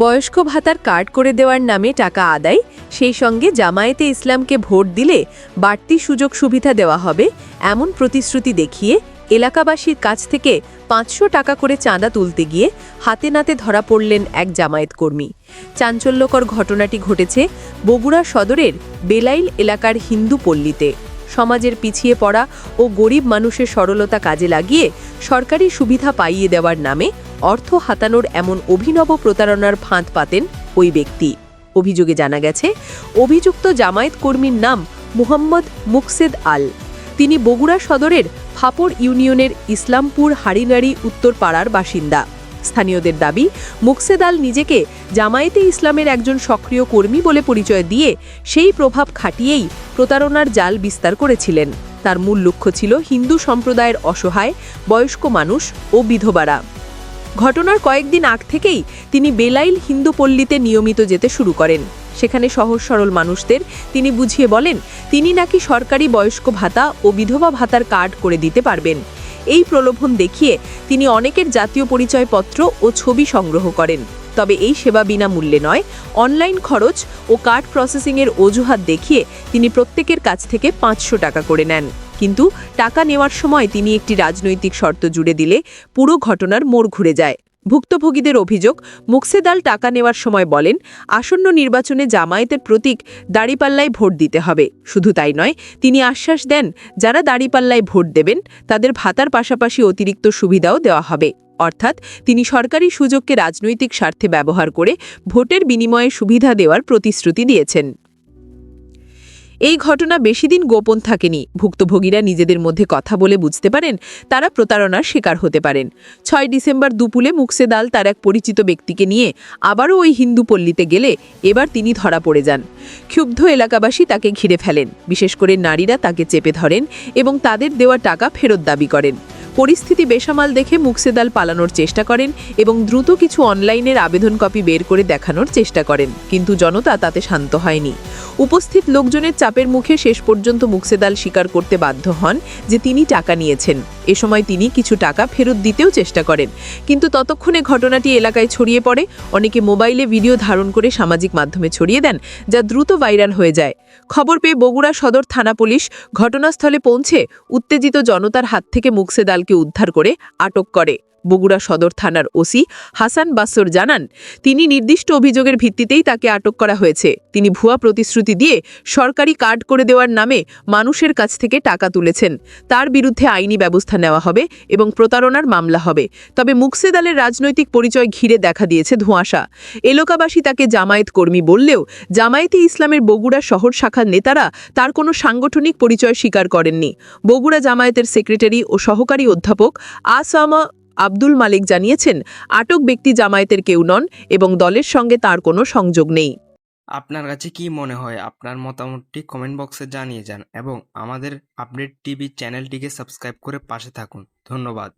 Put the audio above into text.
বয়স্ক ভাতার কার্ড করে দেওয়ার নামে টাকা আদায়, সেই সঙ্গে জামায়াতে ইসলামকে ভোট দিলে বাড়তি সুযোগ সুবিধা দেওয়া হবে, এমন প্রতিশ্রুতি দেখিয়ে এলাকাবাসীর কাছ থেকে পাঁচশো টাকা করে চাঁদা তুলতে গিয়ে হাতে নাতে ধরা পড়লেন এক জামায়াত কর্মী। চাঞ্চল্যকর ঘটনাটি ঘটেছে বগুড়া সদরের বেলাইল এলাকার হিন্দু পল্লীতে। সমাজের পিছিয়ে পড়া ও গরিব মানুষের সরলতা কাজে লাগিয়ে সরকারি সুবিধা পাইয়ে দেওয়ার নামে অর্থ হাতানোর এমন অভিনব প্রতারণার ফাঁদ পাতেন ওই ব্যক্তি। অভিযোগে জানা গেছে, অভিযুক্ত জামায়াত কর্মীর নাম মুহাম্মদ মুকসেদ আল। তিনি বগুড়া সদরের ফাপড় ইউনিয়নের ইসলামপুর হাড়িনাড়ি উত্তর পাড়ার বাসিন্দা। স্থানীয়দের দাবি, মুকসেদ আল নিজেকে জামায়াতে ইসলামের একজন সক্রিয় কর্মী বলে পরিচয় দিয়ে সেই প্রভাব খাটিয়েই প্রতারণার জাল বিস্তার করেছিলেন। তার মূল লক্ষ্য ছিল হিন্দু সম্প্রদায়ের অসহায়, বয়স্ক মানুষ ও বিধবারা। ঘটনার কয়েকদিন আগ থেকেই তিনি বেলাইল হিন্দু পল্লীতে নিয়মিত যেতে শুরু করেন। সেখানে সহজ সরল মানুষদের তিনি বুঝিয়ে বলেন, তিনি নাকি সরকারি বয়স্ক ভাতা ও বিধবা ভাতার কার্ড করে দিতে পারবেন। এই প্রলোভন দেখিয়ে তিনি অনেকের জাতীয় পরিচয়পত্র ও ছবি সংগ্রহ করেন। তবে এই সেবা বিনামূল্যে নয়, অনলাইন খরচ ও কার্ড প্রসেসিংয়ের অজুহাত দেখিয়ে তিনি প্রত্যেকের কাছ থেকে পাঁচশো টাকা করে নেন। কিন্তু টাকা নেওয়ার সময় তিনি একটি রাজনৈতিক শর্ত জুড়ে দিলে পুরো ঘটনার মোড় ঘুরে যায়। ভুক্তভোগীদের অভিযোগ, মুকসেদাল টাকা নেওয়ার সময় বলেন, আসন্ন নির্বাচনে জামায়াতের প্রতীক দাড়িপাল্লায় ভোট দিতে হবে। শুধু তাই নয়, তিনি আশ্বাস দেন, যারা দাড়িপাল্লায় ভোট দেবেন, তাদের ভাতার পাশাপাশি অতিরিক্ত সুবিধাও দেওয়া হবে। অর্থাৎ, তিনি সরকারি সুযোগকে রাজনৈতিক স্বার্থে ব্যবহার করে ভোটের বিনিময়ে সুবিধা দেওয়ার প্রতিশ্রুতি দিয়েছেন। এই ঘটনা বেশি দিন গোপন থাকেনি। ভুক্তভোগীরা নিজেদের মধ্যে কথা বলে বুঝতে পারেন, তারা প্রতারণার শিকার হতে পারেন। ছয় ডিসেম্বর দুপুলে মুকসেদাল তার এক পরিচিত ব্যক্তিকে নিয়ে আবারও ওই হিন্দু পল্লীতে গেলে এবার তিনি ধরা পড়ে যান। ক্ষুব্ধ এলাকাবাসী তাকে ঘিরে ফেলেন। বিশেষ করে নারীরা তাকে চেপে ধরেন এবং তাদের দেওয়া টাকা ফেরত দাবি করেন। পরিস্থিতি বেসামাল দেখে মুকসেদাল পালানোর চেষ্টা করেন এবং দ্রুত কিছু অনলাইনের আবেদন কপি বের করে দেখানোর চেষ্টা করেন, কিন্তু জনতা তাতে শান্ত হয়নি। উপস্থিত লোকজনের চাপের মুখে শেষ পর্যন্ত মুকসেদাল স্বীকার করতে বাধ্য হন যে তিনি টাকা নিয়েছেন। এ সময় তিনি কিছু টাকা ফেরত দিতেও চেষ্টা করেন, কিন্তু ততক্ষণে ঘটনাটি এলাকায় ছড়িয়ে পড়ে। অনেকে মোবাইলে ভিডিও ধারণ করে সামাজিক মাধ্যমে ছড়িয়ে দেন, যা দ্রুত ভাইরাল হয়ে যায়। খবর পেয়ে বগুড়া সদর থানা পুলিশ ঘটনাস্থলে পৌঁছে উত্তেজিত জনতার হাত থেকে মুকসেদালকে উদ্ধার করে আটক করে। বগুড়া সদর থানার ওসি হাসান বাসর জানান, তিনি নির্দিষ্ট অভিযোগের ভিত্তিতেই তাকে আটক করা হয়েছে। তিনি ভুয়া প্রতিশ্রুতি দিয়ে সরকারি কার্ড করে দেওয়ার নামে মানুষের কাছ থেকে টাকা তুলেছেন। তার বিরুদ্ধে আইনি ব্যবস্থা নেওয়া হবে এবং প্রতারণার মামলা হবে। তবে মুকসেদালের রাজনৈতিক পরিচয় ঘিরে দেখা দিয়েছে ধোঁয়াশা। এলাকাবাসী তাকে জামায়াত কর্মী বললেও, জামায়াতে ইসলামের বগুড়া শহর শাখার নেতারা তার কোনো সাংগঠনিক পরিচয় স্বীকার করেননি। বগুড়া জামায়াতের সেক্রেটারি ও সহকারী অধ্যাপক আসামা আব্দুল মালিক জানিয়েছেন, আটক ব্যক্তি জামায়াতের কেউ নন এবং দলের সঙ্গে তার কোনো সংযোগ নেই। আপনার কাছে কি মনে হয়? আপনার মতামতটি কমেন্ট বক্সে জানিয়ে যান এবং আমাদের আপডেট টিভি চ্যানেলটিকে সাবস্ক্রাইব করে পাশে থাকুন। ধন্যবাদ।